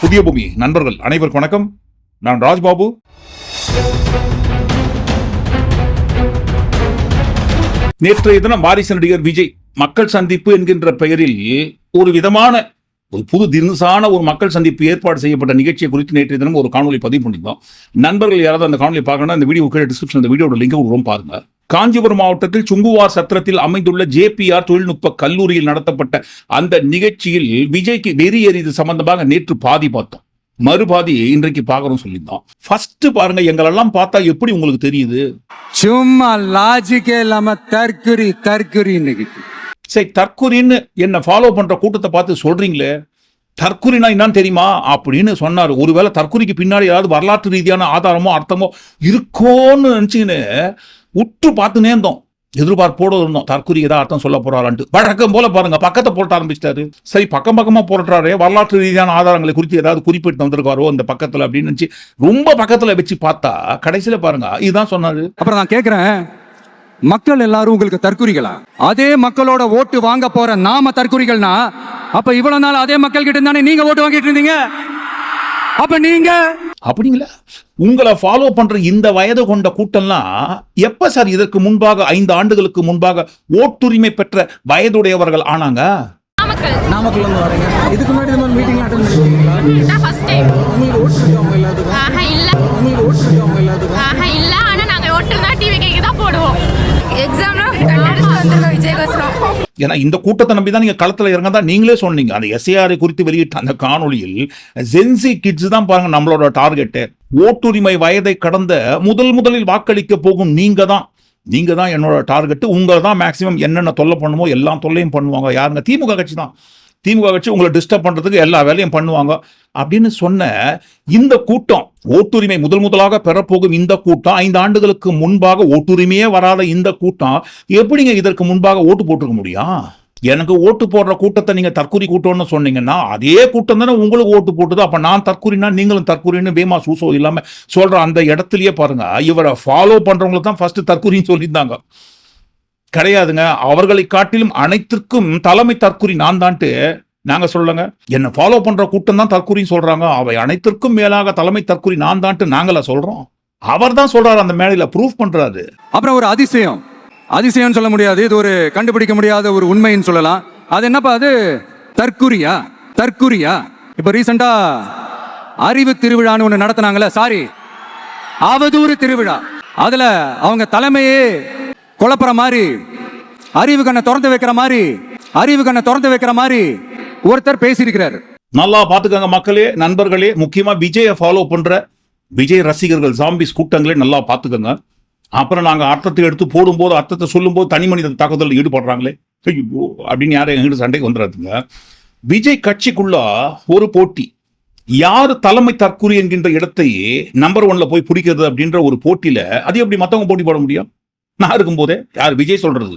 புதிய பூமி. நண்பர்கள் அனைவருக்கும் வணக்கம். நான் ராஜ்பாபு. நேற்றைய தினம் வாரிசு நடிகர் விஜய் மக்கள் சந்திப்பு என்கின்ற பெயரில் ஒரு விதமான ஒரு புது தினசான ஒரு மக்கள் சந்திப்பு ஏற்பாடு செய்யப்பட்ட நிகழ்ச்சியை குறித்து நேற்றைய தினம் ஒரு காணொலி பதிவு பண்ணியிருந்தோம். நண்பர்கள் யாராவது அந்த காணொலி பார்க்கணும்னா அந்த வீடியோ கீழே டிஸ்கிரிப்ஷன் அந்த வீடியோட லிங்க் விடுறோம் பாருங்கள் காஞ்சிபுரம் மாவட்டத்தில் சுங்குவார் சத்திரத்தில் அமைந்துள்ள ஜேபிஆர் தொழில்நுட்ப கல்லூரியில் நடத்தப்பட்ட அந்த நிகழ்ச்சியில் விஜய்க்கு வெறி எறிது சம்பந்தமாக நேற்று பாதி பார்த்தோம். மறுபாதி இன்றைக்கு பார்க்கறோம் சொல்லியிருந்தோம் ஃபர்ஸ்ட் பாருங்க எங்களெல்லாம் பார்த்தா எப்படி உங்களுக்கு தெரியுது? சும்மா லாஜிக்கே இல்லாம தற்குறி தற்குறி சரி தற்கொலைன்னு என்ன ஃபாலோ பண்ற கூட்டத்தை பார்த்து சொல்றீங்களே? தற்கொலைனா என்னன்னு தெரியுமா? அப்படின்னு சொன்னார். ஒருவேளை தற்கொலைக்கு பின்னாடி ஏதாவது வரலாற்று ரீதியான ஆதாரமோ அர்த்தமோ இருக்கோன்னு நினச்சிக்கின்னு உற்று பார்த்துனே இருந்தோம். எதிர்பார்ப்போடு இருந்தோம். தற்கொலை ஏதாவது அர்த்தம் சொல்ல போறாரான்ட்டு. வழக்கம் போல பாருங்க பக்கத்தை போட்ட ஆரம்பிச்சிட்டாரு. சரி பக்கம் பக்கமா போட்டுறாரு வரலாற்று ரீதியான ஆதாரங்களை குறித்து ஏதாவது குறிப்பிட்டு வந்திருக்காரோ இந்த பக்கத்துல அப்படின்னு நினச்சி ரொம்ப பக்கத்துல வச்சு பார்த்தா கடைசியில பாருங்க இதுதான் சொன்னாரு. அப்புறம் நான் கேட்குறேன் மக்கள் எல்லாரும் உங்களுக்கு தற்குறிகளா? அதே மக்களோட ஓட்டு வாங்க போற நாம தற்குறிகள்னா அப்ப இவ்வளவு நாள் அதே மக்கள் கிட்ட தானே நீங்க ஓட்டு வாங்கிட்டு இருந்தீங்க? அப்ப நீங்க? அப்படிங்களா? உங்களை ஃபாலோ பண்ற இந்த வயது கொண்ட கூட்டம்லாம் எப்ப சார் இதற்கு முன்பாக ஐந்து ஆண்டுகளுக்கு முன்பாக ஓட்டுரிமை பெற்ற வயதுடையவர்கள் ஆனாங்க? நாமக்கல் இருந்து வரீங்க. இதுக்கு முன்னாடி இந்த மாதிரி மீட்டிங் அட்டன் பண்ணிருக்கீங்களா? நான் ஃபர்ஸ்ட் டைம் உங்களுக்கு ஓட்டு இருக்கு அவங்க எல்லாத்துக்கும்? ஆஹா இல்ல. உங்களுக்கு ஓட்டு இருக்கு அவங்க எல்லாத்துக்கும்? ஆஹா இல்ல. ஆனா நாங்க தான் போடுவோம். விஜயகோசரம் ஏன்னா இந்த கூட்டத்தை நம்பி தான் நீங்கள் களத்தில் இறங்க தான் நீங்களே சொன்னீங்க. அந்த எஸ்ஏஆரை குறித்து வெளியிட்ட அந்த காணொளியில் ஜென்சி கிட்ஸ் தான் பாருங்க நம்மளோட டார்கெட்டு ஓட்டுரிமை வயதை கடந்த முதல் முதலில் வாக்களிக்க போகும் நீங்க தான் நீங்க தான் என்னோட டார்கெட்டு உங்களை தான் மேக்சிமம் என்னென்ன தொல்லை பண்ணுமோ எல்லாம் தொல்லையும் பண்ணுவாங்க. யாருங்க? திமுக கட்சி தான். திமுக கட்சி உங்களை டிஸ்டர்ப் பண்ணுறதுக்கு எல்லா வேலையும் பண்ணுவாங்க. அப்படின்னு சொன்ன இந்த கூட்டம் ஓட்டுரிமை முதல் முதலாக பெறப்போகும் இந்த கூட்டம் ஐந்து ஆண்டுகளுக்கு முன்பாக ஓட்டுரிமையே வராத இந்த கூட்டம் எப்படிங்க இதற்கு முன்பாக ஓட்டு போட்டிருக்க முடியும் எனக்கு ஓட்டு போடுற கூட்டத்தை நீங்க தற்கூரி கூட்டம்னு சொன்னீங்கன்னா அதே கூட்டம் தானே உங்களுக்கு ஓட்டு போட்டுது. அப்ப நான் தற்கொலைனா நீங்களும் தற்கொலைன்னு வேமா சூசோ இல்லாம சொல்ற அந்த இடத்துலயே பாருங்க. இவரை ஃபாலோ பண்றவங்களுக்கு தான் ஃபர்ஸ்ட் தற்கொலைன்னு சொல்லியிருந்தாங்க. கிடையாதுங்க. அவர்களை காட்டிலும் அனைத்திற்கும் தலைமை தற்குறி நான் தான்ட்டு. நாங்கள் சொல்லுங்க என்னை ஃபாலோ பண்ணுற கூட்டம் தான் தற்குறின்னு சொல்கிறாங்க அவை அனைத்திற்கும் மேலாக தலைமை தற்குறி நான் தான்ட்டு நாங்களா சொல்கிறோம் அவர் தான் சொல்கிறார் அந்த மேலையில் ப்ரூஃப் பண்ணுறாரு அப்புறம் ஒரு அதிசயம். அதிசயம்னு சொல்ல முடியாது. இது ஒரு கண்டுபிடிக்க முடியாத ஒரு உண்மைன்னு சொல்லலாம். அது என்னப்பா அது? தற்குறியா தற்குறியா இப்போ ரீசெண்டாக அறிவு திருவிழான்னு ஒன்று நடத்துனாங்கல்ல சாரி அவதூறு திருவிழா. அதில் அவங்க தலைமையே குழப்புற மாதிரி அறிவு கண்ணை திறந்து வைக்கிற மாதிரி அறிவு கண்ணை திறந்து வைக்கிற மாதிரி ஒருத்தர் பேசியிருக்கிறாரு. நல்லா பாத்துக்கங்க மக்களே நண்பர்களே முக்கியமா விஜயை ஃபாலோ பண்ற விஜய் ரசிகர்கள் ஜாம்பிஸ் கூட்டங்களே நல்லா பாத்துக்கங்க அப்புறம் நாங்க அர்த்தத்தை எடுத்து போடும்போது அர்த்தத்தை சொல்லும்போது தனி மனித தாக்குதலில் ஈடுபடுறாங்களே. ஐயோ அப்படின்னு யாரும் எங்கிட்ட சண்டைக்கு வந்துடாதுங்க. விஜய் கட்சிக்குள்ள ஒரு போட்டி. யார் தலைமை தற்குறி என்கின்ற இடத்தை நம்பர் ஒன்ல போய் பிடிக்கிறது அப்படின்ற ஒரு போட்டியில அது எப்படி மத்தவங்க போட்டி போட முடியும்? நான் இருக்கும்போதே யார் விஜய் சொல்றது?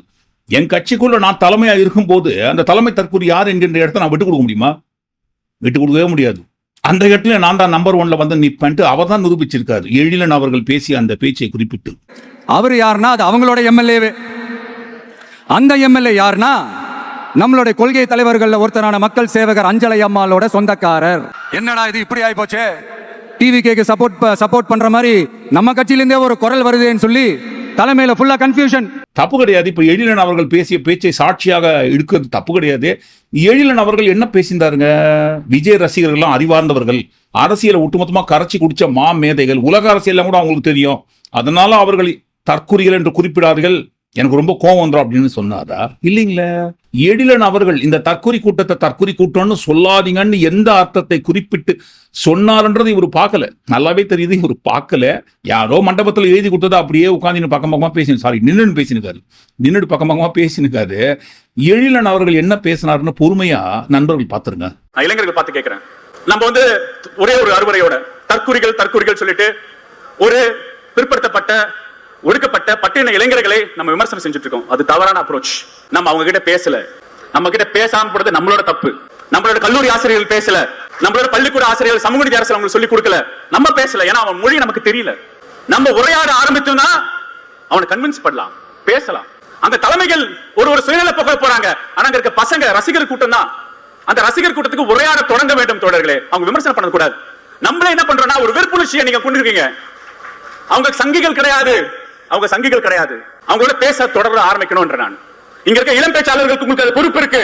என் கட்சிக்குள்ள நான் தலைமையா இருக்கும்போது அந்த தலைமை தற்குறி யார் என்கின்ற இடத்தை நான் விட்டு கொடுக்க முடியுமா? விட்டு கொடுக்கவே முடியாது. அந்த இடத்துல நான் தான் நம்பர் ஒன்ல வந்து நிப்பேன்ட்டு அவர் தான் நிரூபிச்சிருக்காரு. எழிலன் அவர்கள் பேசிய அந்த பேச்சை குறிப்பிட்டு. அவர் யாருன்னா? அது அவங்களோட எம்எல்ஏவே. அந்த எம்எல்ஏ யாருன்னா? நம்மளுடைய கொள்கை தலைவர்கள்ல ஒருத்தரான மக்கள் சேவகர் அஞ்சலை அம்மாளோட சொந்தக்காரர். என்னடா இது இப்படி ஆயி போச்சே டிவி கேக்கு சப்போர்ட் சப்போர்ட் பண்ற மாதிரி நம்ம கட்சியிலேருந்தே ஒரு குரல் வருதுன்னு சொல்லி தலைமையில ஃபுல்லா கன்ஃபியூஷன் தப்பு கிடையாது. இப்ப எழிலன் அவர்கள் பேசிய பேச்சை சாட்சியாக எடுக்கிறது தப்பு கிடையாது. எழிலன் அவர்கள் என்ன பேசியிருந்தாருங்க? விஜய் ரசிகர்கள்லாம் அறிவார்ந்தவர்கள். அரசியலை ஒட்டுமொத்தமா கரைச்சி குடிச்ச மா மேதைகள் உலக அரசியல் கூட அவங்களுக்கு தெரியும். அதனால அவர்கள் தற்குறிகள் என்று குறிப்பிடார்கள் எனக்கு ரொம்ப கோவம் வந்துடும் அப்படின்னு சொன்னாரா? இல்லைங்களே. எழிலன் அவர்கள் இந்த தற்கொலை கூட்டத்தை தற்குறி கூட்டம்னு சொல்லாதீங்கன்னு எந்த அர்த்தத்தை குறிப்பிட்டு சொன்னார்ன்றது இவர் பார்க்கல. நல்லாவே தெரியுது இவர் பார்க்கல. யாரோ மண்டபத்தில் எழுதி கொடுத்ததை அப்படியே உட்காந்து பக்கம் பக்கமாக பேசினு சாரி நின்னுன்னு பேசினுக்காரு. நின்னுட்டு பக்கம் பக்கமா பேசினுக்காரு. எழிலன் அவர்கள் என்ன பேசினாருன்னு பொறுமையா நண்பர்கள் பார்த்துருங்க. நான் இளைஞர்கள் பார்த்து கேட்கிறேன். நம்ம வந்து ஒரே ஒரு அறுவரையோட தற்குறிகள் தற்குறிகள் சொல்லிட்டு ஒரு பிற்படுத்தப்பட்ட ஒடுக்கப்பட்ட பட்டின இளைஞர்களை நம்ம விமர்சனம் செஞ்சுட்டு இருக்கோம் அது தவறான அப்ரோச் நம்ம அவங்க கிட்ட பேசல. நம்ம கிட்ட பேசாம போறது நம்மளோட தப்பு. நம்மளோட கல்லூரி ஆசிரியர்கள் பேசல. நம்மளோட பள்ளிக்கூட ஆசிரியர்கள் சமூக நீதி அரசு அவங்களுக்கு சொல்லி கொடுக்கல. நம்ம பேசல. ஏன்னா அவன் மொழி நமக்கு தெரியல. நம்ம உரையாட ஆரம்பிச்சோம்னா அவனை கன்வின்ஸ் பண்ணலாம். பேசலாம். அந்த தலைமைகள் ஒரு ஒரு சுயநல போக போறாங்க. ஆனா அங்க இருக்க பசங்க ரசிகர் கூட்டம் தான். அந்த ரசிகர் கூட்டத்துக்கு உரையாட தொடங்க வேண்டும் தோழர்களே. அவங்க விமர்சனம் பண்ண கூடாது. நம்மளே என்ன பண்றோம்னா ஒரு வெறுப்புணர்ச்சியை நீங்க கொண்டு இருக்கீங்க. அவங்க சங்கிகள் கிடையாது. அவங்க சங்கிகள் கிடையாது. அவங்களோட பேச தொடர ஆரம்பிக்கணும்ன்ற நான். இங்க இருக்க இளம் பேச்சாளர்களுக்கு உங்களுக்கு அது பொறுப்பு இருக்கு.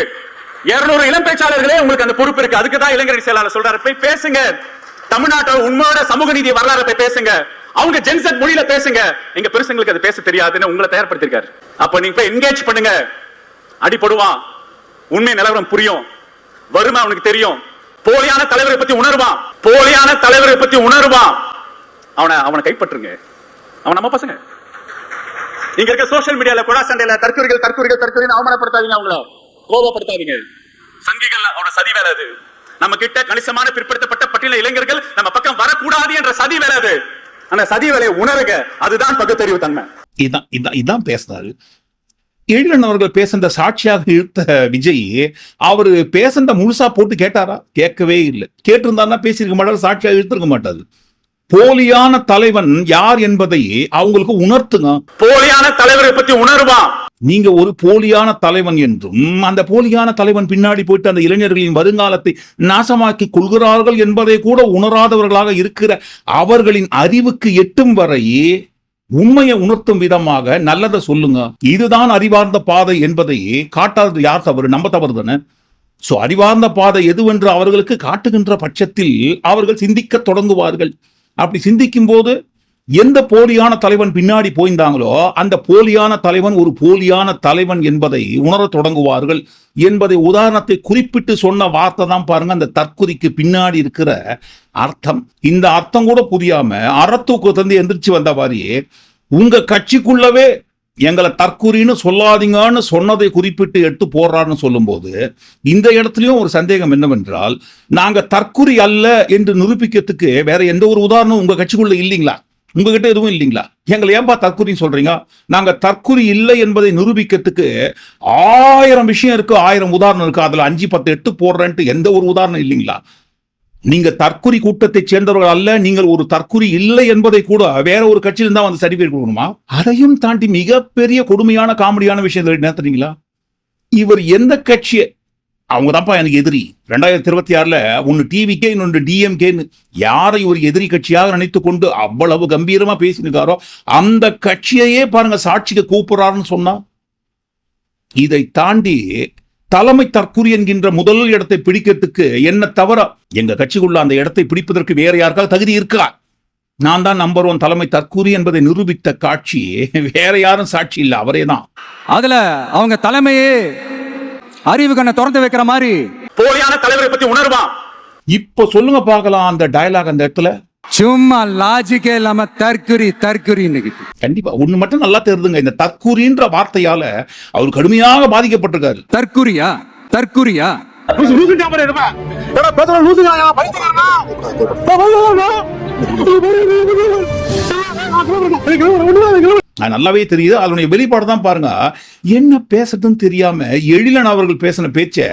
200 இளம் பேச்சாளர்களே உங்களுக்கு அந்த பொறுப்பு இருக்கு. அதுக்கு தான் இளைஞர் செயலாளர் சொல்றாரு. போய் பேசுங்க. தமிழ்நாட்டோட உண்மையோட சமூக நீதி வரலாறு போய் பேசுங்க. அவங்க ஜென்செட் மொழியில பேசுங்க. எங்க பெருசுங்களுக்கு அது பேச தெரியாதுன்னு உங்களை தயார்படுத்திருக்காரு அப்ப நீங்க போய் என்கேஜ் பண்ணுங்க. அடிபடுவான். உண்மை நிலவரம் புரியும். வறுமை அவனுக்கு தெரியும். போலியான தலைவரை பத்தி உணர்வான். போலியான தலைவரை பத்தி உணர்வான். அவனை அவனை கைப்பற்றுங்க. அவன் நம்ம பசங்க. இங்க இருக்க சோஷியல் மீடியால கொடா சண்டையில தற்கொலைகள் தற்கொலைகள் தற்கொலை அவமானப்படுத்தாதீங்க அவங்கள. கோபப்படுத்தாதீங்க. சங்கிகள் அவனோட சதி வேலை அது. நம்ம கிட்ட கணிசமான பிற்படுத்தப்பட்ட பட்டியல இளைஞர்கள் நம்ம பக்கம் வரக்கூடாது என்ற சதி வேலை அது. அந்த சதி வேலையை உணருங்க. அதுதான் பகுத்தறிவு தன்மை. இதான் இதான் இதான் பேசினாரு எழிலன் அவர்கள் பேசுன சாட்சியாக இழுத்த விஜய் அவரு பேசுனத முழுசா போட்டு கேட்டாரா? கேட்கவே இல்லை. கேட்டிருந்தாருன்னா பேசியிருக்க மாட்டார் சாட்சியாக இழுத்திருக்க மாட்டாரு. போலியான தலைவன் யார் என்பதை அவங்களுக்கு உணர்த்துங்க. போலியான தலைவரை பத்தி உணர்வான் நீங்க ஒரு போலியான தலைவன் என்றும் அந்த போலியான தலைவன் பின்னாடி போயிட்டு அந்த இளைஞர்களின் வருங்காலத்தை நாசமாக்கி கொள்கிறார்கள் என்பதை கூட உணராதவர்களாக இருக்கிற அவர்களின் அறிவுக்கு எட்டும் வரை உண்மையை உணர்த்தும் விதமாக நல்லதை சொல்லுங்க. இதுதான் அறிவார்ந்த பாதை என்பதை காட்டாதது யார் தவறு? நம்ம தவறு தானே. சோ அறிவார்ந்த பாதை எதுவென்று அவர்களுக்கு காட்டுகின்ற பட்சத்தில் அவர்கள் சிந்திக்க தொடங்குவார்கள். அப்படி சிந்திக்கும் போது எந்த போலியான தலைவன் பின்னாடி போய்ந்தாங்களோ அந்த போலியான தலைவன் ஒரு போலியான தலைவன் என்பதை உணரத் தொடங்குவார்கள் என்பதை உதாரணத்தை குறிப்பிட்டு சொன்ன வார்த்தை தான் பாருங்க அந்த தற்குறிக்கு பின்னாடி இருக்கிற அர்த்தம். இந்த அர்த்தம் கூட புரியாம அறத்தூக்கு தந்து எந்திரிச்சு வந்த மாதிரியே உங்க கட்சிக்குள்ளவே எங்களை தற்குறின்னு சொல்லாதீங்கன்னு சொன்னதை குறிப்பிட்டு எடுத்து போடுறான்னு சொல்லும்போது இந்த இடத்துலயும் ஒரு சந்தேகம் என்னவென்றால் நாங்க தற்குறி அல்ல என்று நிரூபிக்கிறதுக்கு வேற எந்த ஒரு உதாரணம் உங்க கட்சிக்குள்ள இல்லைங்களா? உங்ககிட்ட எதுவும் இல்லைங்களா? எங்களை ஏன்பா தற்குறின்னு சொல்றீங்க? நாங்க தற்குறி இல்லை என்பதை நிரூபிக்கிறதுக்கு ஆயிரம் விஷயம் இருக்கு ஆயிரம் உதாரணம் இருக்கு. அதுல அஞ்சு பத்து எட்டு போடுறேன்ட்டு எந்த ஒரு உதாரணம் இல்லைங்களா? நீங்க தற்குறி கூட்டத்தை சேர்ந்தவர்கள் அல்ல நீங்கள் ஒரு தற்குறி இல்லை என்பதை கூட வேற ஒரு கட்சியில தான் வந்து சர்டிஃபிகேட் கொடுக்கணுமா? அதையும் தாண்டி மிகப்பெரிய கொடுமையான காமெடியான விஷயம் என்ன தெரியுங்களா? இவர் எந்த கட்சியை அவங்க தான்ப்பா எனக்கு எதிரி. ரெண்டாயிரத்தி இருபத்தி ஆறுல ஒன்னு டிவிக்கே இன்னொன்று டிஎம்கேன்னு யாரை ஒரு எதிரி கட்சியாக நினைத்து கொண்டு அவ்வளவு கம்பீரமா பேசியிருக்காரோ அந்த கட்சியையே பாருங்க சாட்சிக்கு கூப்பிடுறாருன்னு சொன்னா இதை தாண்டி தலைமை தற்குறி என்கின்ற முதல் இடத்தை பிடிக்கிறதுக்கு என்ன தவிர எங்க கட்சிக்குள்ள அந்த இடத்தை பிடிப்பதற்கு வேற யாருக்காவது தகுதி இருக்கா? நான் தான் நம்பர் ஒன் தலைமை தற்குறி என்பதை நிரூபித்த காட்சி வேற யாரும் சாட்சி இல்லை அவரே தான். அதுல அவங்க தலைமையே அறிவு கண்ணை திறந்து வைக்கிற மாதிரி. போலியான தலைவரை பத்தி உணர்வான் இப்ப சொல்லுங்க பார்க்கலாம் அந்த டயலாக் அந்த இடத்துல. சும்மா லாஜிக்கே இல்லாம தற்குறி தற்குறி இன்னைக்கு கண்டிப்பா. ஒண்ணு மட்டும் நல்லா தெரிதுங்க இந்த தற்கூறின்ற வார்த்தையால அவர் கடுமையாக பாதிக்கப்பட்டிருக்காரு. தற்குறியா தற்குறியா நல்லாவே தெரியுது. அதனுடைய வெளிப்பாடு தான் பாருங்க. என்ன பேசுறதுன்னு தெரியாம எழிலன் அவர்கள் பேசின பேச்ச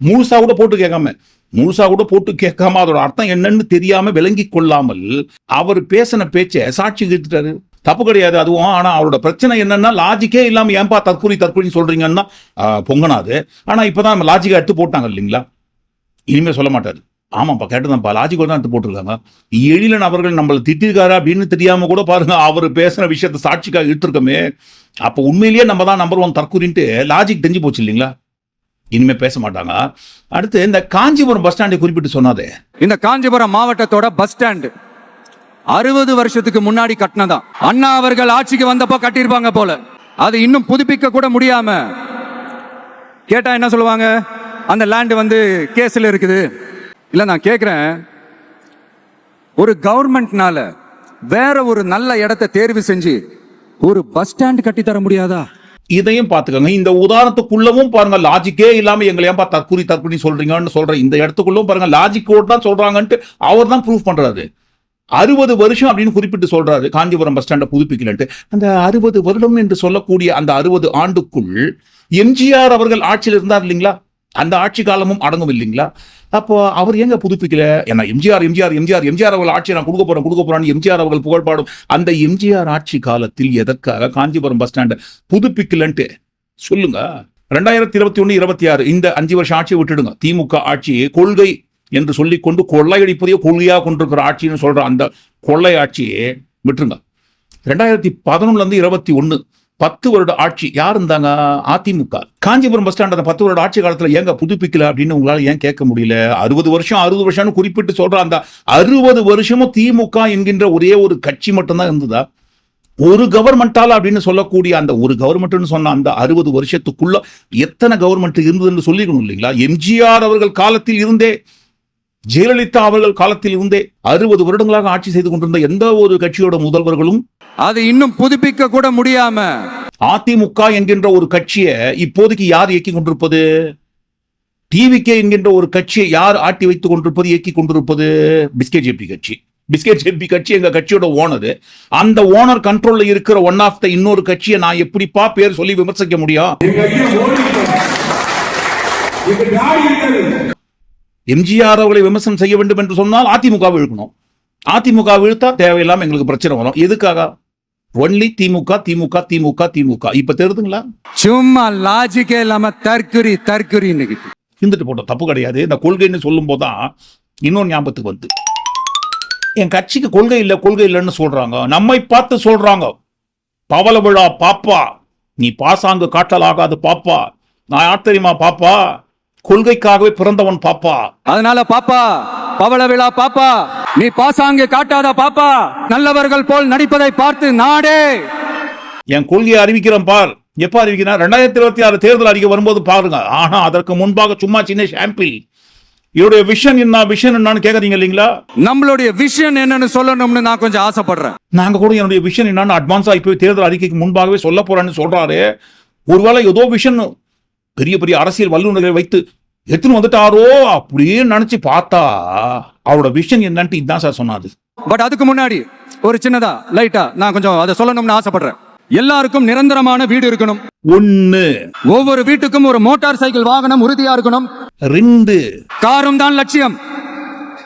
முழுசா கூட போட்டு கேட்காம முழுசா கூட போட்டு கேட்காம அதோட அர்த்தம் என்னன்னு தெரியாம விளங்கி கொள்ளாமல் அவர் பேசின பேச்சை சாட்சி இழுத்துட்டாரு தப்பு கிடையாது அதுவும். ஆனால் அவரோட பிரச்சனை என்னன்னா லாஜிக்கே இல்லாம ஏன்பா தற்கொலை தற்கொலைன்னு சொல்றீங்கன்னா பொங்கனாது. ஆனா இப்பதான் நம்ம லாஜிக்கா எடுத்து போட்டாங்க இல்லைங்களா? இனிமே சொல்ல மாட்டாரு. ஆமாப்பா கேட்டதான்ப்பா. லாஜிக்கோட தான் எடுத்து போட்டிருக்காங்க. எழிலன் அவர்கள் நம்மளை திட்டிருக்காரு அப்படின்னு தெரியாம கூட பாருங்க அவர் பேசுன விஷயத்த சாட்சிக்காக இழுத்துருக்கோமே. அப்போ உண்மையிலேயே நம்ம தான் நம்பர் ஒன் தற்கூரின்ட்டு லாஜிக் தெரிஞ்சு போச்சு இல்லைங்களா? இனிமே பேச மாட்டாங்க அடுத்து இந்த காஞ்சிபுரம் பஸ் ஸ்டாண்டை குறிப்பிட்டு சொன்னாதே. இந்த காஞ்சிபுரம் மாவட்டத்தோட பஸ் ஸ்டாண்டு அறுபது வருஷத்துக்கு முன்னாடி கட்டினதான் அண்ணா அவர்கள் ஆட்சிக்கு வந்தப்போ கட்டியிருப்பாங்க போல. அது இன்னும் புதுப்பிக்க கூட முடியாம. கேட்டா என்ன சொல்லுவாங்க? அந்த லேண்ட் வந்து கேஸ்ல இருக்குது. இல்ல நான் கேக்குறேன். ஒரு கவர்மெண்ட்னால வேற ஒரு நல்ல இடத்தை தேர்வு செஞ்சு ஒரு பஸ் ஸ்டாண்ட் கட்டி தர முடியாதா? இதையும் பார்த்துக்கோங்க. இந்த உதாரணத்துக்குள்ளவும் பாருங்க லாஜிக்கே இல்லாம எங்களை ஏன்பா தற்கூரி தற்கூரி சொல்றீங்கன்னு சொல்ற இந்த இடத்துக்குள்ளவும் பாருங்க லாஜிக்கோடு தான் சொல்றாங்கன்ட்டு அவர் தான் ப்ரூவ் பண்றாரு. அறுபது வருஷம் அப்படின்னு குறிப்பிட்டு சொல்றாரு காஞ்சிபுரம் பஸ் ஸ்டாண்டை புதுப்பிக்கலன்ட்டு. அந்த அறுபது வருடம் என்று சொல்லக்கூடிய அந்த அறுபது ஆண்டுக்குள் எம்ஜிஆர் அவர்கள் ஆட்சியில் இருந்தார் இல்லைங்களா? அந்த ஆட்சி காலமும் அடங்கும் இல்லைங்களா அப்போ அவர் எங்க புதுப்பிக்கல? ஏன்னா எம்ஜிஆர் எம்ஜிஆர் எம்ஜிஆர் எம்ஜிஆர் அவர்கள் ஆட்சி நான் கொடுக்க போறேன் கொடுக்க போறேன்னு எம்ஜிஆர் அவர்கள் புகழ்பாடும் அந்த எம்ஜிஆர் ஆட்சி காலத்தில் எதற்காக காஞ்சிபுரம் பஸ் ஸ்டாண்டை புதுப்பிக்கலன்ட்டு? சொல்லுங்க. ரெண்டாயிரத்தி இருபத்தி ஒண்ணு இருபத்தி ஆறு இந்த அஞ்சு வருஷம் ஆட்சியை விட்டுடுங்க. திமுக ஆட்சி கொள்கை என்று சொல்லிக்கொண்டு கொள்ளையடிப்பதையே கொள்கையா கொண்டிருக்கிற ஆட்சின்னு சொல்ற அந்த கொள்ளை ஆட்சியை விட்டுருங்க. ரெண்டாயிரத்தி பதினொன்னுல இருந்து இருபத்தி ஒண்ணு பத்து வருட ஆட்சி யார் இருந்தாங்க? அதிமுக. காஞ்சிபுரம் பஸ் ஸ்டாண்ட் அந்த பத்து வருட ஆட்சி காலத்தில் ஏங்க புதுப்பிக்கல அப்படின்னு உங்களால் ஏன் கேட்க முடியல? அறுபது வருஷம் அறுபது வருஷம்னு குறிப்பிட்டு சொல்ற அந்த அறுபது வருஷமும் திமுக என்கின்ற ஒரே ஒரு கட்சி மட்டும்தான் இருந்ததா? ஒரு கவர்மெண்டால அப்படின்னு சொல்லக்கூடிய அந்த ஒரு கவர்மெண்ட்னு சொன்ன அந்த அறுபது வருஷத்துக்குள்ள எத்தனை கவர்மெண்ட் இருந்ததுன்னு சொல்லிக்கணும் இல்லைங்களா? எம்ஜிஆர் அவர்கள் காலத்தில் இருந்தே ஜெயலலிதா அவர்கள் காலத்தில் இருந்தே அறுபது வருடங்களாக ஆட்சி செய்து கொண்டிருந்த எந்த ஒரு கட்சியோட முதல்வர்களும் அது இன்னும் புதுப்பிக்க கூட முடியாம. அதிமுக என்கின்ற ஒரு கட்சியை இப்போதைக்கு யார் இயக்கி கொண்டிருப்பது? டிவிகே என்கின்ற ஒரு கட்சியை யார் ஆட்டி வைத்துக் கொண்டிருப்பது இயக்கி கொண்டிருப்பது? பிஸ்கெட் ஜேபி கட்சி. பிஸ்கெட் ஜேபி கட்சி எங்க கட்சியோட ஓனர். அந்த ஓனர் கண்ட்ரோல்ல இருக்கிற ஒன் ஆஃப் த இன்னொரு கட்சியை நான் எப்படிப்பா பேர் சொல்லி விமர்சிக்க முடியும்? எம்ஜிஆர் அவர்களை விமர்சனம் செய்ய வேண்டும் என்று சொன்னால் அதிமுக இழுக்கணும். அதிமுக இழுத்தா தேவையில்லாம எங்களுக்கு பிரச்சனை வரும். எதுக்காக? ஒன்லி திமுக திமுக திமுக திமுக. இப்ப தெரியுதுங்களா சும்மா லாஜிக்கே இல்லாம தற்குறி தற்குறி இருந்துட்டு போட்டோம் தப்பு கிடையாது. இந்த கொள்கைன்னு சொல்லும் போதுதான் இன்னொரு ஞாபகத்துக்கு வந்து. என் கட்சிக்கு கொள்கை இல்லை கொள்கை இல்லைன்னு சொல்றாங்க. நம்மை பார்த்து சொல்றாங்க. பவள விழா பாப்பா. நீ பாசாங்கு காட்டலாகாது பாப்பா. நான் யார் தெரியுமா பாப்பா. கொள்கைக்காகவே பிறந்தவன் பாப்பா. அதனால பாப்பா பவள விழா பாப்பா நீ பாசாங்கு காட்டாத பாப்பா நல்லவர்கள் போல் நடிப்பதை பார்த்து நாடே. என் கொள்கையை அறிவிக்கிறேன் பார். எப்ப அறிவிக்கிறேன் ரெண்டாயிரத்தி இருபத்தி ஆறு தேர்தல் அறிக்கை வரும்போது பாருங்க. ஆனா அதற்கு முன்பாக சும்மா சின்ன ஷாம்பிள் இவருடைய விஷன் என்ன விஷன் என்னன்னு கேக்குறீங்க இல்லைங்களா? நம்மளுடைய விஷன் என்னன்னு சொல்லணும்னு நான் கொஞ்சம் ஆசைப்படுறேன். நாங்க கூட என்னுடைய விஷன் என்னன்னு அட்வான்ஸா இப்போ தேர்தல் அறிக்கைக்கு முன்பாகவே சொல்ல போறேன்னு சொல்றாரு. ஒருவேளை ஏதோ விஷன் பெரிய பெரிய அரசியல் வல்லுநர்களை வைத்து எடுத்துன்னு வந்துட்டாரோ அப்படியே நினைச்சு பார்த்தா அவரோட விஷன் என்னன்ட்டு இதுதான் சார் சொன்னாரு. பட் அதுக்கு முன்னாடி ஒரு சின்னதா லைட்டா நான் கொஞ்சம் அதை சொல்லணும்னு ஆசைப்படுறேன். எல்லாருக்கும் நிரந்தரமான வீடு இருக்கணும். ஒன்னு ஒவ்வொரு வீட்டுக்கும் ஒரு மோட்டார் சைக்கிள் வாகனம் உறுதியா இருக்கணும். ரெண்டு. காரும் தான் லட்சியம்.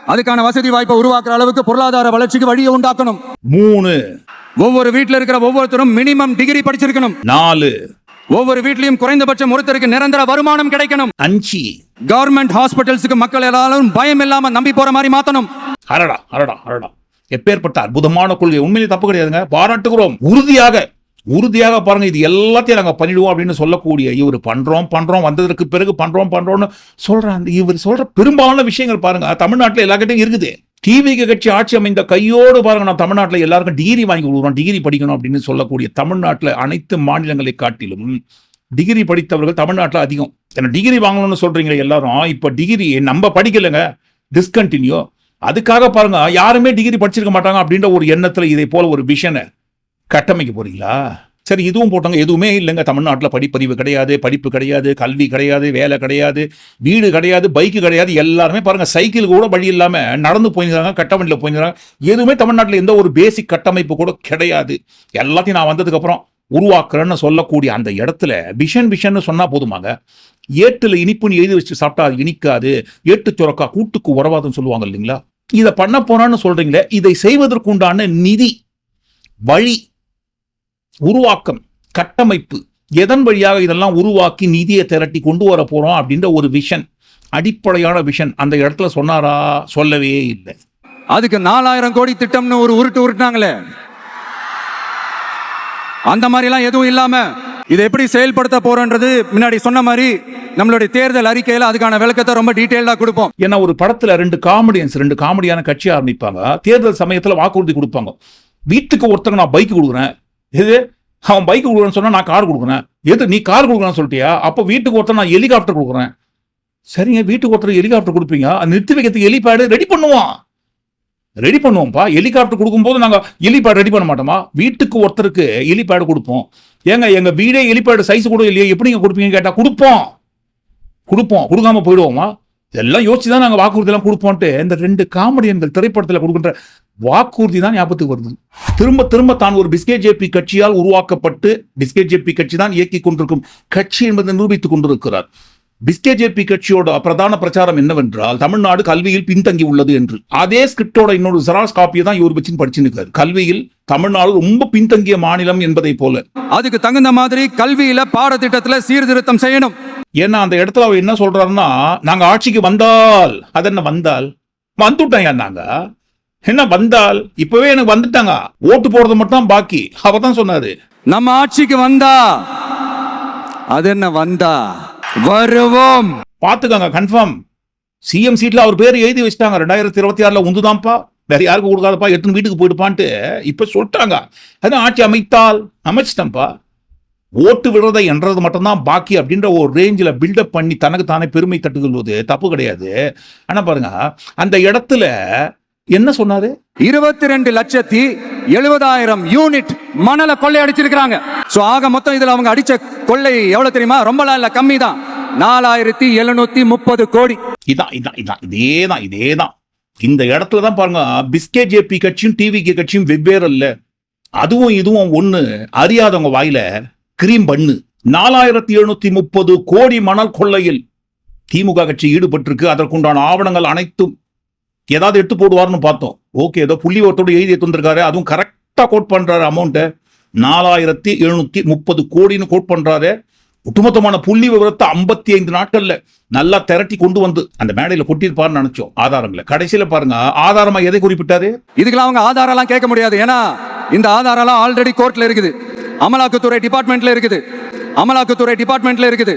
அதுக்கான வசதி வாய்ப்பை உருவாக்குற அளவுக்கு பொருளாதார வளர்ச்சிக்கு வழியை உண்டாக்கணும். மூணு. ஒவ்வொரு வீட்ல இருக்கிற ஒவ்வொருத்தரும் மினிமம் டிகிரி படிச்சிருக்கணும். நாலு. ஒவ்வொரு வீட்லயும் குறைந்தபட்சம் ஒருத்தருக்கு நிரந்தர வருமானம் கிடைக்கணும். அஞ்சு. கவர்மெண்ட் ஹாஸ்பிட்டல்ஸுக்கு மக்கள் எல்லாரும் பயம் இல்லாம நம்பி போற மாதிரி மாத்தணும். அரடா அரடா அரடா எப்பேற்பட்ட அற்புதமான கொள்கை. உண்மையிலே தப்பு கிடையாதுங்க. பாராட்டுகிறோம். உறுதியாக உறுதியாக பாருங்க இது எல்லாத்தையும் நாங்க பண்ணிடுவோம் அப்படின்னு சொல்லக்கூடிய இவர் பண்றோம் பண்றோம் வந்ததற்கு பிறகு பண்றோம் பண்றோம்னு சொல்றாங்க இவர் சொல்ற பெரும்பாலான விஷயங்கள் பாருங்க. தமிழ்நாட்டுல எல்லா கிட்டையும் இருக்குது. டிவிக்கு கட்சி ஆட்சி அமைந்த கையோடு பாருங்க நான் தமிழ்நாட்டில் எல்லாருக்கும் டிகிரி வாங்கி கொடுக்குறோம் டிகிரி படிக்கணும் அப்படின்னு சொல்லக்கூடிய தமிழ்நாட்டில் அனைத்து மாநிலங்களை காட்டிலும் டிகிரி படித்தவர்கள் தமிழ்நாட்டில் அதிகம். ஏன்னா டிகிரி வாங்கணும்னு சொல்றீங்க எல்லாரும். இப்போ டிகிரி நம்ம படிக்கலைங்க. டிஸ்கண்டினியூ அதுக்காக பாருங்க யாருமே டிகிரி படிச்சிருக்க மாட்டாங்க அப்படின்ற ஒரு எண்ணத்தில் இதை போல ஒரு விஷனை கட்டமைக்க போறீங்களா? சரி இதுவும் போட்டாங்க. எதுவுமே இல்லைங்க. தமிழ்நாட்டில் படிப்பறிவு கிடையாது படிப்பு கிடையாது கல்வி கிடையாது வேலை கிடையாது வீடு கிடையாது பைக்கு கிடையாது. எல்லாருமே பாருங்கள் சைக்கிள் கூட வழி இல்லாமல் நடந்து போயிருக்காங்க கட்டவண்டியில் போயிருந்தாங்க எதுவுமே தமிழ்நாட்டில் எந்த ஒரு பேசிக் கட்டமைப்பு கூட கிடையாது. எல்லாத்தையும் நான் வந்ததுக்கப்புறம் உருவாக்குறேன்னு சொல்லக்கூடிய அந்த இடத்துல விஷன் விஷன்னு சொன்னால் போதுமாங்க. ஏட்டில் இனிப்புன்னு எழுதி வச்சு சாப்பிட்டா அது இனிக்காது. ஏட்டு சுரக்கா கூட்டுக்கு உறவாதுன்னு சொல்லுவாங்க இல்லைங்களா? இதை பண்ண போறான்னு சொல்றீங்களே இதை செய்வதற்குண்டான நிதி வழி உருவாக்கம் கட்டமைப்பு எதன் வழியாக இதெல்லாம் உருவாக்கி நிதியை திரட்டி கொண்டு வர போறோம் அப்படின்ற ஒரு விஷன் அடிப்படையான விஷன் அந்த இடத்துல சொன்னாரா? சொல்லவே இல்லை. அதுக்கு நாலாயிரம் கோடி திட்டம்னு ஒரு உருட்டு உருட்டாங்களே அந்த மாதிரி எல்லாம் எதுவும் இல்லாம இதை எப்படி செயல்படுத்த போறோன்றது முன்னாடி சொன்ன மாதிரி நம்மளுடைய தேர்தல் அறிக்கையில அதுக்கான விளக்கத்தை ரொம்ப டீட்டெயிலா கொடுப்போம். ஏன்னா ஒரு படத்துல ரெண்டு காமெடியன்ஸ் ரெண்டு காமெடியான கட்சி ஆரம்பிப்பாங்க. தேர்தல் சமயத்துல வாக்குறுதி கொடுப்பாங்க. வீட்டுக்கு ஒருத்தங்க நான் பைக் கொடுக்குறேன். எது? அவன் பைக் கொடுக்குறேன்னு சொன்னா நான் கார் கொடுக்குறேன். எது? நீ கார் கொடுக்குறேன்னு சொல்லிட்டியா? அப்போ வீட்டுக்கு ஒருத்தர் நான் ஹெலிகாப்டர் கொடுக்குறேன். சரிங்க வீட்டுக்கு ஒருத்தர் ஹெலிகாப்டர் கொடுப்பீங்க. நிறுத்தி வைக்கிறதுக்கு ஹெலிபேடு ரெடி பண்ணுவான். ரெடி பண்ணுவோம்ப்பா. ஹெலிகாப்டர் கொடுக்கும்போது நாங்கள் ஹெலிபேட் ரெடி பண்ண மாட்டோமா? வீட்டுக்கு ஒருத்தருக்கு ஹெலிபேடு கொடுப்போம். ஏங்க எங்கள் வீடே ஹெலிபேடு சைஸ் கூட இல்லையே. எப்படிங்க கொடுப்பீங்கன்னு கேட்டால் கொடுப்போம். கொடுப்போம். கொடுக்காம போயிடுவோமா? இதெல்லாம் யோசிச்சு தான் நாங்கள் வாக்குறுதியெல்லாம் கொடுப்போம்ட்டு இந்த ரெண்டு காமெடியன்கள் திரைப்படத்தில் கொடுக்குற வாக்குறுதி தான் ஞாபகத்துக்கு வருது. திரும்ப திரும்ப தான் ஒரு பிஸ்கே ஜேபி கட்சியால் உருவாக்கப்பட்டு பிஸ்கே ஜேபி கட்சி தான் இயக்கி கொண்டிருக்கும் கட்சி என்பதை நிரூபித்துக் கொண்டிருக்கிறார். பிஸ்கேஜேபி கட்சியோட பிரதான பிரச்சாரம் என்னவென்றால் தமிழ்நாடு கல்வியில் பின்தங்கி உள்ளது என்று. அதே ஸ்கிரிப்டோட இன்னொரு ஜெராக்ஸ் காப்பியை தான் இவர் வச்சு படிச்சுன்னு கல்வியில் தமிழ்நாடு ரொம்ப பின்தங்கிய மாநிலம் என்பதை போல. அதுக்கு தகுந்த மாதிரி கல்வியில பாடத்திட்டத்துல சீர்திருத்தம் செய்யணும். ஏன்னா அந்த இடத்துல அவர் என்ன சொல்றாருன்னா நாங்க ஆட்சிக்கு வந்தால். அது என்ன வந்தால்? வந்துட்டோம் நாங்க என்ன வந்தால்? இப்பவே எனக்கு வந்துட்டாங்க. ஓட்டு போறது மட்டும் பாக்கி. அவர் தான் சொன்னாரு. நம்ம ஆட்சிக்கு வந்தா? அது என்ன வந்தா? வருவோம். பாத்துக்கங்க கன்ஃபார்ம் சிஎம் சீட்ல அவர் பேர் எழுதி வச்சிட்டாங்க. ரெண்டாயிரத்தி இருபத்தி ஆறுல உந்துதான்ப்பா. வேற யாருக்கும் கொடுக்காதப்பா. எடுத்துன்னு வீட்டுக்கு போயிடுப்பான்ட்டு இப்ப சொல்லிட்டாங்க. அதான் ஆட்சி அமைத்தால் அமைச்சிட்டேன்ப்பா. ஓட்டு விடுறதை என்றது மட்டும்தான் பாக்கி அப்படின்ற ஒரு ரேஞ்சில் பில்டப் பண்ணி தனக்கு தானே பெருமை தட்டுக்கொள்வது தப்பு கிடையாது. ஆனா பாருங்க அந்த இடத்துல என்ன சொன்னாரு? இருபத்தி ரெண்டு லட்சத்தி எழுபதாயிரம் யூனிட் மணலை கொள்ளை அடிச்சிருக்கிறாங்க. சோ ஆக மொத்தம் இதுல அவங்க அடிச்ச கொள்ளை எவ்வளவு தெரியுமா? ரொம்பலாம் இல்ல கம்மி தான். நாலாயிரத்தி எழுநூத்தி முப்பது கோடி. இதான் இதான் இதான் இதே தான் இதே தான். இந்த இடத்துல தான் பாருங்க பிஸ்கே ஜேபி கட்சியும் டிவிகே கட்சியும் வெவ்வேறு இல்ல. அதுவும் இதுவும் ஒண்ணு அறியாதவங்க வாயில கிரீம் பண்ணு. நாலாயிரத்தி எழுநூத்தி முப்பது கோடி மணல் கொள்ளையில் திமுக கட்சி ஈடுபட்டிருக்கு. அதற்குண்டான ஆவணங்கள் அனைத்தும் ஏதாவது எடுத்து போடுவார்னு பார்த்தோம். ஓகே ஏதோ புள்ளி ஒருத்தோட எழுதி எடுத்து வந்திருக்காரு. அதுவும் கரெக்டாக கோட் பண்ணுறாரு அமௌண்ட்டை நாலாயிரத்தி எழுநூத்தி முப்பது கோடின்னு கோட் பண்ணுறாரு ஒட்டுமொத்தமான புள்ளி விவரத்தை ஐம்பத்தி ஐந்து நாட்கள்ல நல்லா திரட்டி கொண்டு வந்து அந்த மேடையில் கொட்டியிருப்பாருன்னு நினைச்சோம். ஆதாரங்களை. கடைசியில் பாருங்க ஆதாரமா எதை குறிப்பிட்டாரு? இதுக்கெல்லாம் அவங்க ஆதாரம்லாம் கேட்க முடியாது. ஏன்னா இந்த ஆதாரம்லாம் ஆல்ரெடி கோர்ட்ல இருக்குது. அமலாக்கத்துறை டிபார்ட்மெண்ட்ல இருக்குது. அமலாக்கத்துறை டிபார்ட்மெண்ட்ல இருக்குது.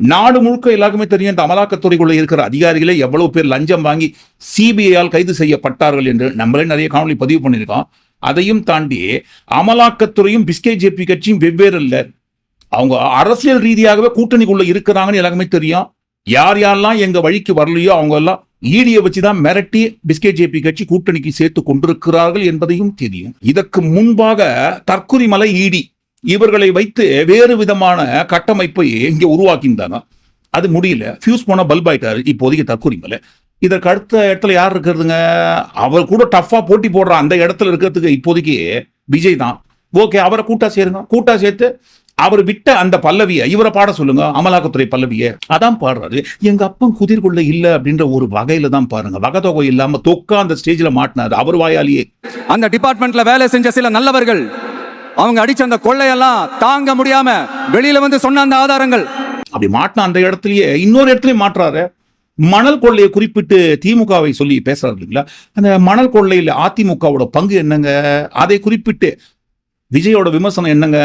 நாடு முழுக்க எல்லாருக்குமே தெரியும் இந்த அமலாக்கத்துறைக்குள்ள இருக்கிற அதிகாரிகளே எவ்வளவு பேர் லஞ்சம் வாங்கி சிபிஐயால் கைது செய்யப்பட்டார்கள் என்று நம்மளே நிறைய காணொலி பதிவு பண்ணியிருக்கோம். அதையும் தாண்டி அமலாக்கத்துறையும் பிஸ்கே ஜேபி கட்சியும் வெவ்வேறு இல்லை. அவங்க அரசியல் ரீதியாகவே கூட்டணிக்குள்ள இருக்கிறாங்கன்னு எல்லாருக்குமே தெரியும். யார் யாரெல்லாம் எங்க வழிக்கு வரலையோ அவங்க எல்லாம் ஈடியை வச்சுதான் மிரட்டி பிஸ்கே ஜேபி கட்சி கூட்டணிக்கு சேர்த்து கொண்டிருக்கிறார்கள் என்பதையும் தெரியும். இதற்கு முன்பாக தற்குறிமலை ஈடி இவர்களை வைத்து வேறு விதமான கட்டமைப்பை இங்க உருவாக்கியிருந்தாங்க அது முடியல. ஃபியூஸ் போன பல்ப் ஆயிட்டாரு. இப்போதைக்கு தற்குறிமலை இதற்கு அடுத்த இடத்துல யார் இருக்கிறதுங்க? அவர் கூட டஃப்பா போட்டி போடுற அந்த இடத்துல இருக்கிறதுக்கு இப்போதைக்கு விஜய் தான். ஓகே அவரை கூட்டா சேருங்க. கூட்டா சேர்த்து அவர் விட்ட அந்த பல்லவியை இவரை பாட சொல்லுங்க. அமலாக்கத்துறை பல்லவியை. அதான் பாடுறாரு. எங்க அப்பன் குதிர்கொள்ள இல்ல அப்படின்ற ஒரு வகையில தான் பாருங்க. வகதொகை இல்லாம தொக்கா அந்த ஸ்டேஜ்ல மாட்டினாரு. அவர் வாயாலேயே. அந்த டிபார்ட்மெண்ட்ல வேலை செஞ்ச சில நல்லவர்கள் அவங்க அடிச்ச அந்த கொள்ளையெல்லாம் தாங்க முடியாம வெளியில வந்து சொன்ன அந்த ஆதாரங்கள். அப்படி மாட்டின அந்த இடத்துலயே இன்னொரு இடத்துலயும் மாற்றாரு மணல் கொள்ளையை குறிப்பிட்டு திமுகவை சொல்லி பேசுறாரு இல்லைங்களா? அந்த மணல் கொள்ளையில அதிமுகவோட பங்கு என்னங்க? அதை குறிப்பிட்டு விஜயோட விமர்சனம் என்னங்க?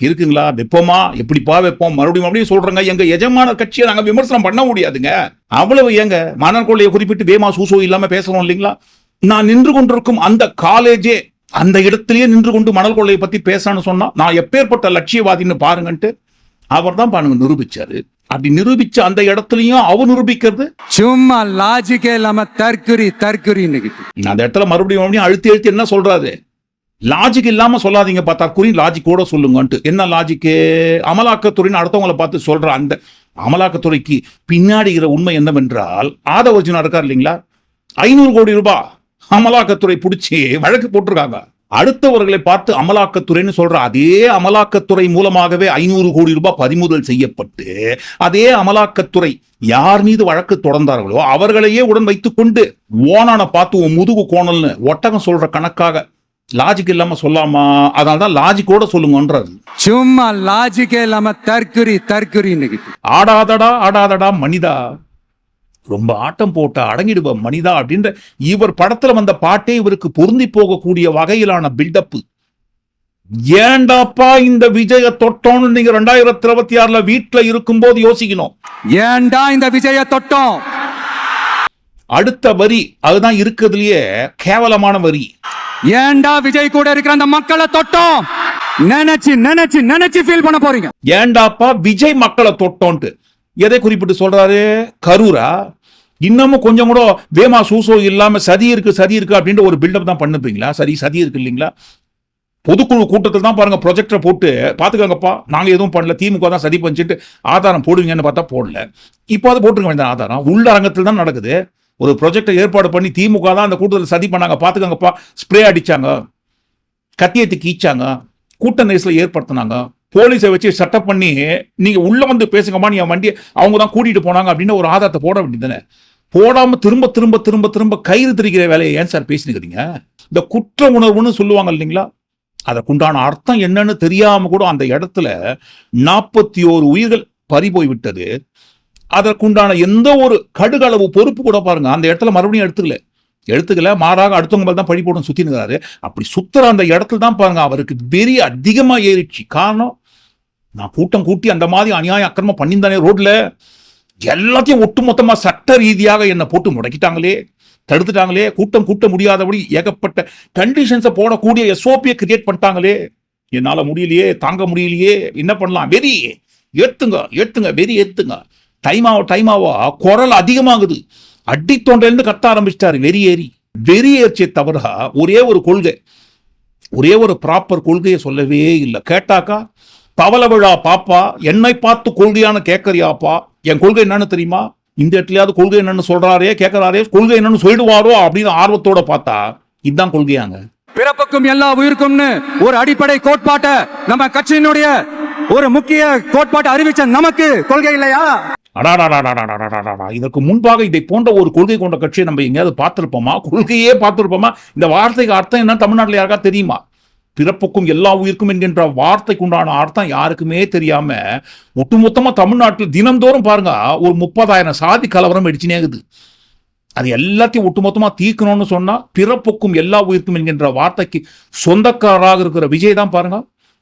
இருக்குங்களா? வெப்பமா? எப்படிப்பா வைப்போம்? மறுபடியும் மறுபடியும் சொல்றேங்க. எங்க எஜமான கட்சியை நாங்க விமர்சனம் பண்ண முடியாதுங்க. அவ்வளவு ஏங்க? மணல் கொள்ளையை குறிப்பிட்டு வேமா சூசோ இல்லாம பேசுறோம் இல்லைங்களா? நான் நின்று கொண்டிருக்கும் அந்த காலேஜே அந்த இடத்திலேயே நின்று கொண்டு மணல் கொள்ளையை பத்தி பேசணும்னு சொன்னா நான் எப்பேற்பட்ட லட்சியவாதின்னு பாருங்கன்ட்டு அவர் தான் பாருங்க நிரூபிச்சாரு. அப்படி நிரூபிச்ச அந்த இடத்துலயும் அவர் நிரூபிக்கிறது. சும்மா லாஜிக்கே இல்லாம தற்குறி தற்குறி அந்த இடத்துல மறுபடியும் மறுபடியும் அழுத்தி அழுத்தி என்ன சொல்றாரு? லாஜிக் இல்லாம சொல்லாதீங்க பார்த்தா குறி லாஜிக்கோட சொல்லுங்கன்ட்டு. என்ன லாஜிக்கு அமலாக்கத்துறைன்னு அடுத்தவங்களை பார்த்து சொல்ற அந்த அமலாக்கத்துறைக்கு பின்னாடி இருக்கிற உண்மை என்னவென்றால் ஆதவர்ஜுனா இருக்கார் இல்லைங்களா? ஐநூறு கோடி ரூபாய். அமலாக்கத்துறை பிடிச்சி வழக்கு போட்டிருக்காங்க. அடுத்தவர்களை பார்த்து அமலாக்கத்துறைன்னு சொல்ற அதே அமலாக்கத்துறை மூலமாகவே ஐநூறு கோடி ரூபாய் பறிமுதல் செய்யப்பட்டு அதே அமலாக்கத்துறை யார் மீது வழக்கு தொடர்ந்தார்களோ அவர்களையே உடன் வைத்துக் கொண்டு ஓனான பார்த்து உன் முதுகு கோணல்னு ஒட்டகம் சொல்ற கணக்காக லாஜிக் இல்லாம சொல்லாமா? அதனால தான் லாஜிக்கோட சொல்லுங்கன்றாரு. சும்மா லாஜிக்கே இல்லாம தற்குறி தற்குறி ஆடாதடா ஆடாதடா மனிதா. ரொம்ப ஆட்டம் போட்ட அடங்கிடுவ மனிதா அப்படின்ற இவர் படத்துல வந்த பாட்டே இவருக்கு பொருந்தி போகக்கூடிய வகையிலான பில்டப் ஏண்டாப்பா இந்த விஜய தொட்டோன்னு நீங்க ரெண்டாயிரத்தி இருபத்தி ஆறுல வீட்டுல இருக்கும்போது யோசிக்கணும். ஏன்டா இந்த விஜய தொட்டோம்? அடுத்த வரி அதுதான் இருக்கிறதுலயே கேவலமான வரி. ஏன்டா விஜய் கூட இருக்கிற அந்த மக்களை தொட்டோம்? நினைச்சு நினைச்சு நினைச்சு ஃபீல் பண்ண போறீங்க. ஏண்டாப்பா விஜய் மக்களை தொட்டோன்ட்டு. எதை குறிப்பிட்டு சொல்றாரு? கரூரா? இன்னமும் கொஞ்சம் கூட வேமா சூசோ இல்லாம சதி இருக்கு சதி இருக்கு அப்படின்ற ஒரு பில்டப் தான் பண்ணுப்பீங்களா சரி சதி இருக்கு இல்லைங்களா? பொதுக்குழு கூட்டத்தில் தான் பாருங்க ப்ரொஜெக்டரை போட்டு பாத்துக்கோங்கப்பா நாங்க எதுவும் பண்ணல திமுக தான் சதி பண்ணிட்டு ஆதாரம் போடுவீங்கன்னு பார்த்தா போடல. இப்போ அது போட்டுருக்க வேண்டிய ஆதாரம். உள்ள அரங்கத்தில் தான் நடக்குது. ஒரு ப்ரொஜெக்டை ஏற்பாடு பண்ணி திமுக தான் அந்த கூட்டத்தில் சதி பண்ணாங்க பாத்துக்கோங்கப்பா ஸ்ப்ரே அடிச்சாங்க கத்தியத்தை கீச்சாங்க கூட்ட நெரிசலை ஏற்படுத்தினாங்க. போலீஸை வச்சு சட்டப் பண்ணி நீங்க உள்ள வந்து பேசுங்கம்மா நீ என் வண்டியை அவங்க தான் கூட்டிட்டு போனாங்க அப்படின்னு ஒரு ஆதாரத்தை போட வேண்டியதுதானே? போடாம திரும்ப திரும்ப திரும்ப திரும்ப கயிறு திரிக்கிற வேலையை ஏன் சார் பேசினுக்கிறீங்க? இந்த குற்ற உணர்வுன்னு சொல்லுவாங்க இல்லைங்களா? அதற்குண்டான அர்த்தம் என்னன்னு தெரியாம கூட அந்த இடத்துல நாற்பத்தி ஓரு உயிர்கள் பறி போய்விட்டது அதற்குண்டான எந்த ஒரு கடுகளவு பொறுப்பு கூட பாருங்க அந்த இடத்துல மறுபடியும் எடுத்துக்கல. எடுத்துக்கல மாறாக அடுத்தவங்க மேலே தான் பழி போட்டு சுத்தினுக்கிறாரு. அப்படி சுத்துற அந்த இடத்துல தான் பாருங்க அவருக்கு வெறி அதிகமாக ஏறிடுச்சு. காரணம் நான் கூட்டம் கூட்டி அந்த மாதிரி அநியாயம் அக்கிரமம் பண்ணியிருந்தானே ரோட்ல. எல்லாத்தையும் ஒட்டுமொத்தமாக சட்ட ரீதியாக என்னை போட்டு முடக்கிட்டாங்களே தடுத்துட்டாங்களே கூட்டம் கூட்ட முடியாதபடி ஏகப்பட்ட கண்டிஷன்ஸை போடக்கூடிய எஸ்ஓபியை கிரியேட் பண்ணிட்டாங்களே. என்னால் முடியலையே தாங்க முடியலையே என்ன பண்ணலாம்? வெறி ஏத்துங்க ஏத்துங்க வெறி ஏத்துங்க. டைம் ஆக டைம் ஆவா குரல் அதிகமாகுது. அடி தொண்டையிலேருந்து கத்த ஆரம்பிச்சிட்டாரு வெறி ஏறி. வெறி ஏறிச்சே தவிர ஒரே ஒரு கொள்கை ஒரே ஒரு ப்ராப்பர் கொள்கையை சொல்லவே இல்லை. கேட்டாக்கா பவள விழா பாப்பா என்னை பார்த்து கொள்கையான கேட்கறியாப்பா என் கொள்கை என்னன்னு தெரியுமா? இந்த இடத்துலயாவது கொள்கை என்னன்னு சொல்றாரே கேட்கிறாரே கொள்கை என்னன்னு சொல்லிடுவாரோ அப்படின்னு ஆர்வத்தோட பார்த்தா இதுதான் கொள்கையாங்க. பிறப்புக்கும் எல்லா உயிருக்கும்னு ஒரு அடிப்படை கோட்பாட்டை நம்ம கட்சியினுடைய ஒரு முக்கிய கோட்பாட்டை அறிவிச்ச நமக்கு கொள்கை இல்லையா? இதற்கு முன்பாக இதை போன்ற ஒரு கொள்கை கொண்ட கட்சியை நம்ம எங்கேயாவது பார்த்திருப்போமா? கொள்கையே பார்த்திருப்போமா? இந்த வார்த்தைக்கு அர்த்தம் என்ன தமிழ்நாட்டில் யாருக்கா தெரியுமா? பிறப்புக்கும் எல்லா உயிருக்கும் என்கின்ற வார்த்தைக்கு உண்டான அர்த்தம் யாருக்குமே தெரியாம ஒட்டுமொத்தமா தமிழ்நாட்டில் தினந்தோறும் பாருங்க ஒரு முப்பதாயிரம் சாதி கலவரம் அடிச்சுனே இருக்குது. அது எல்லாத்தையும் ஒட்டுமொத்தமா தீர்க்கணும்னு சொன்னா பிறப்புக்கும் எல்லா உயிருக்கும் என்கின்ற வார்த்தைக்கு சொந்தக்காரராக இருக்கிற விஜய் தான் பாருங்க.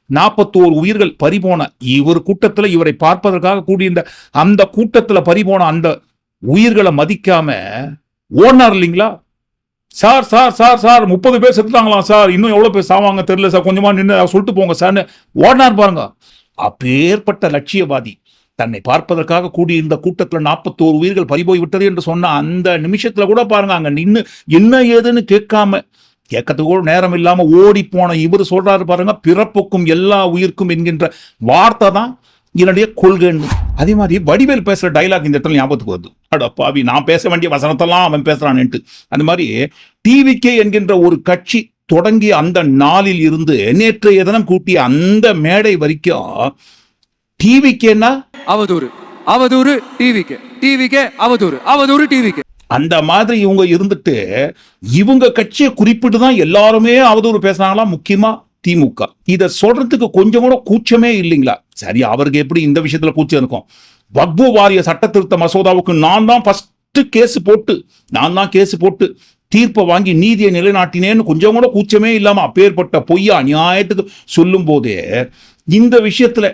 நாற்பத்தோரு உயிர்கள் பறிபோன இவர் கூட்டத்தில் இவரை பார்ப்பதற்காக கூடியிருந்த அந்த கூட்டத்தில் பறிபோன அந்த உயிர்களை மதிக்காம ஓனர் இல்லைங்களா? சார் சார் சார் சார் முப்பது பேர் செத்துட்டாங்களாம் சார். இன்னும் எவ்வளோ பேர் சாவாங்க தெரியல சார். கொஞ்சமாக நின்று சொல்லிட்டு போங்க சார்னு ஓடினார் பாருங்க. அப்பேற்பட்ட லட்சியவாதி தன்னை பார்ப்பதற்காக கூடியிருந்த கூட்டத்தில் நாற்பத்தோரு உயிர்கள் பறிபோய் விட்டது என்று சொன்ன அந்த நிமிஷத்தில் கூட பாருங்க அங்கே நின்று என்ன ஏதுன்னு கேட்காம கேட்கறதுக்கு கூட நேரம் இல்லாமல் ஓடி போன இவர் சொல்றாரு பாருங்க பிறப்புக்கும் எல்லா உயிர்க்கும் என்கின்ற வார்த்தை தான் என்னுடைய கொள்கைன்னு. அதே மாதிரி வடிவேல் பேசுகிற டைலாக் இந்த இடத்துல ஞாபகத்துக்கு வருது. அட பாவி நான் பேச வேண்டிய வசனத்தெல்லாம் அவன் பேசுறான்ட்டு அந்த மாதிரி டிவிகே என்கின்ற ஒரு கட்சி தொடங்கிய அந்த நாளில் இருந்து நேற்றைய தினம் கூட்டிய அந்த மேடை வரைக்கும் டிவிக்கேன்னா அவதூறு. அவதூறு டிவிக்கு டிவிக்கு அவதூறு. அவதூறு டிவிக்கு அந்த மாதிரி இவங்க இருந்துட்டு இவங்க கட்சியை குறிப்பிட்டு தான் எல்லாருமே அவதூறு பேசுனாங்களா முக்கியமா திமுக இத சொல்றதுக்கு கொஞ்சம் கூட கூச்சமே இல்லைங்களா? சரி அவருக்கு எப்படி இந்த விஷயத்துல கூச்சம் இருக்கும்? வக்பு வாரிய சட்ட திருத்த மசோதாவுக்கு நான் தான் ஃபஸ்ட்டு கேஸ் போட்டு நான் தான் கேஸ் போட்டு தீர்ப்பை வாங்கி நீதியை நிலைநாட்டினேன்னு கொஞ்சம் கூட கூச்சமே இல்லாமல் அப்பேற்பட்ட பொய்யா அநியாயத்துக்கு சொல்லும் போதே இந்த விஷயத்தில்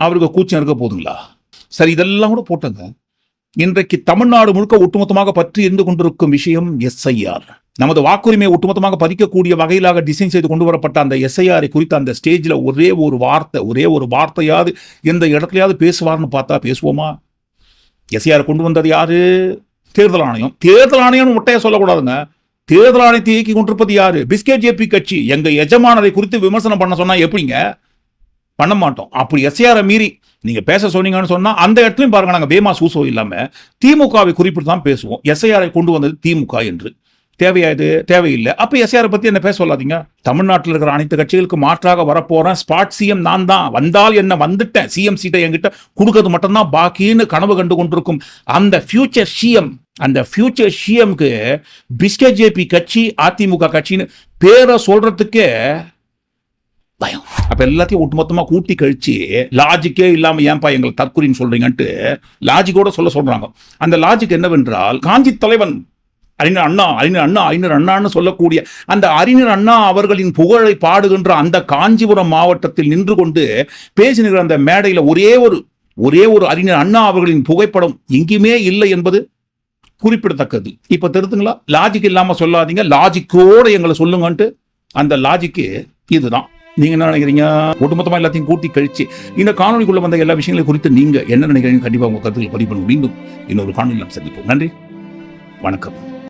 அவருக்கு கூச்சம் இருக்க போதுங்களா? சரி இதெல்லாம் கூட போட்டங்க. இன்றைக்கு தமிழ்நாடு முழுக்க ஒட்டுமொத்தமாக பற்றி இருந்து கொண்டிருக்கும் விஷயம் எஸ்ஐஆர். நமது வாக்குரிமையை ஒட்டுமொத்தமாக பதிக்கக்கூடிய வகையிலாக டிசைன் செய்து கொண்டு வரப்பட்ட அந்த எஸ்ஐஆரை குறித்த அந்த ஸ்டேஜில் ஒரே ஒரு வார்த்தை ஒரே ஒரு வார்த்தையாவது எந்த இடத்துலையாவது பேசுவார்னு பார்த்தா பேசுவோமா? எஸ்ஐஆர் கொண்டு வந்தது யாரு? தேர்தல் ஆணையம். தேர்தல் ஆணையம்னு முட்டையை சொல்லக்கூடாதுங்க. தேர்தல் ஆணையத்தை இயக்கி கொண்டிருப்பது யாரு? பிஸ்கெட் ஜேபி கட்சி. எங்க எஜமானரை குறித்து விமர்சனம் பண்ண சொன்னா எப்படிங்க? பண்ண மாட்டோம். அப்படி எஸ்ஐஆரை மீறி நீங்க பேச சொன்னீங்கன்னு சொன்னா அந்த இடத்துலையும் பாருங்க நாங்கள் பேமா சூசோ இல்லாம திமுகவை குறிப்பிட்டு தான் பேசுவோம் எஸ்ஐஆரை கொண்டு வந்தது திமுக என்று. தேவையா இது தேவையில்லை. அப்போ எஸ்ஐஆர் பத்தி என்ன பேச சொல்லாதீங்க? தமிழ்நாட்டில் இருக்கிற அனைத்து கட்சிகளுக்கு மாற்றாக வரப்போறேன். ஸ்பாட் சிஎம் நான் தான். வந்தால் என்ன வந்துட்டேன். சிஎம் சீட்டை என்கிட்ட கொடுக்கறது மட்டும்தான் பாக்கின்னு கனவு கண்டு கொண்டிருக்கும். அந்த ஃபியூச்சர் சிஎம் அந்த ஃபியூச்சர் சிஎம்க்கு பிஸ்கே ஜேபி கட்சி அதிமுக கட்சின்னு பேரை சொல்றதுக்கே பயம். அப்ப எல்லாத்தையும் ஒட்டுமொத்தமா கூட்டி கழிச்சு லாஜிக்கே இல்லாம ஏன்பா எங்களை தற்கொலைன்னு சொல்றீங்கன்ட்டு லாஜிக்கோட சொல்ல சொல்றாங்க. அந்த லாஜிக் என்னவென்றால் காஞ்சி தலைவன் அறிஞர் அண்ணா அறிஞர் அண்ணா அறிஞர் அண்ணான்னு சொல்லக்கூடிய அந்த அறிஞர் அண்ணா அவர்களின் புகழை பாடுகின்ற அந்த காஞ்சிபுரம் மாவட்டத்தில் நின்று கொண்டு பேசினுகிற அந்த மேடையில் ஒரே ஒரு ஒரே ஒரு அறிஞர் அண்ணா அவர்களின் புகைப்படம் எங்கேயுமே இல்லை என்பது குறிப்பிடத்தக்கது. இப்போ தெரிஞ்சுங்களா லாஜிக் இல்லாமல் சொல்லாதீங்க. லாஜிக்கோடு எங்களை சொல்லுங்கன்ட்டு அந்த லாஜிக்கு இதுதான். நீங்க என்ன நினைக்கிறீங்க? ஒட்டுமொத்தமா எல்லாத்தையும் கூட்டி கழிச்சு இந்த காணொலிக்குள்ள வந்த எல்லா விஷயங்களையும் குறித்து நீங்க என்ன நினைக்கிறீங்க கண்டிப்பா உங்க கருத்துக்களை பதிவு பண்ணுங்க. மீண்டும் இன்னொரு காணொலி நாம் சந்திப்போம். நன்றி. வணக்கம்.